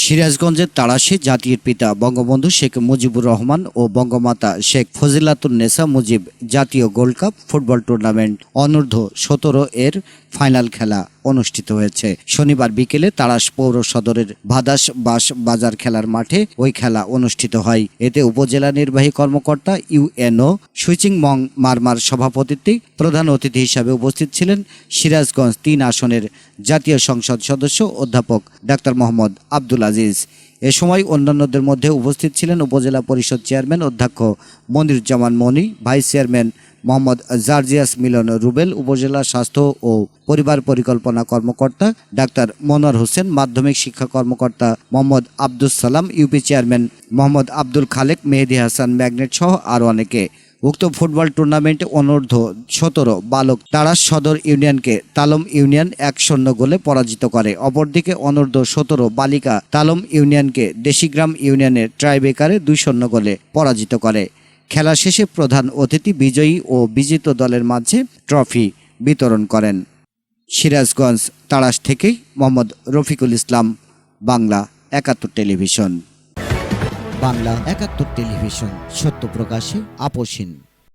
সিরাজগঞ্জের তাড়াশে জাতির পিতা বঙ্গবন্ধু শেখ মুজিবুর রহমান ও বঙ্গমাতা শেখ ফজিলাতুন নেসা মুজিব জাতীয় গোল্ড কাপ ফুটবল টুর্নামেন্ট অনূর্ধ্ব সতেরো এর ফাইনাল খেলা। অনুষ্ঠিত হয়েছে। শনিবার বিকেলে তাড়াশ পৌর সদরের ভাদাস বাস বাজার খেলার মাঠে ওই খেলা অনুষ্ঠিত হয়। এতে উপজেলা নির্বাহী কর্মকর্তা ইউএনও সুইচিং মং মারমার সভাপতিত্বে প্রধান অতিথি হিসাবে উপস্থিত ছিলেন সিরাজগঞ্জ তিন আসনের জাতীয় সংসদ সদস্য অধ্যাপক ডাক্তার মোহাম্মদ আব্দুল আজিজ। এ সময় অন্যান্যদের মধ্যে উপস্থিত ছিলেন উপজেলা পরিষদ চেয়ারম্যান অধ্যক্ষ মনিরুজ্জামান মনি, ভাইস চেয়ারম্যান মোহাম্মদ জার্জিয়াস মিলন রুবেল, উপজেলা স্বাস্থ্য ও পরিবার পরিকল্পনা কর্মকর্তা ডাক্তার মনোয়ার হোসেন, মাধ্যমিক শিক্ষা কর্মকর্তা Mohammad Abdul Salam, UP chairman Mohammad Abdul Khalek, Mehedi Hasan, magnet সহ আরও অনেকে। উক্ত ফুটবল টুর্নামেন্টে অনূর্ধ্ব সতেরো বালক তারাস সদর ইউনিয়নকে তালম ইউনিয়ন এক শূন্য গোলে পরাজিত করে। অপরদিকে অনূর্ধ্ব সতেরো বালিকা তালম ইউনিয়নকে দেশিগ্রাম ইউনিয়নের ট্রাইবেকারে দুই শূন্য গোলে পরাজিত করে। খেলা শেষে প্রধান অতিথি বিজয়ী ও বিজিত দলের মাঝে ট্রফি বিতরণ করেন। সিরাজগঞ্জ, তাড়াশ থেকে মোহাম্মদ রফিকুল ইসলাম, বাংলা একাত্তর টেলিভিশন। বাংলা একাত্তর টেলিভিশন, সত্য প্রকাশে আপোষহীন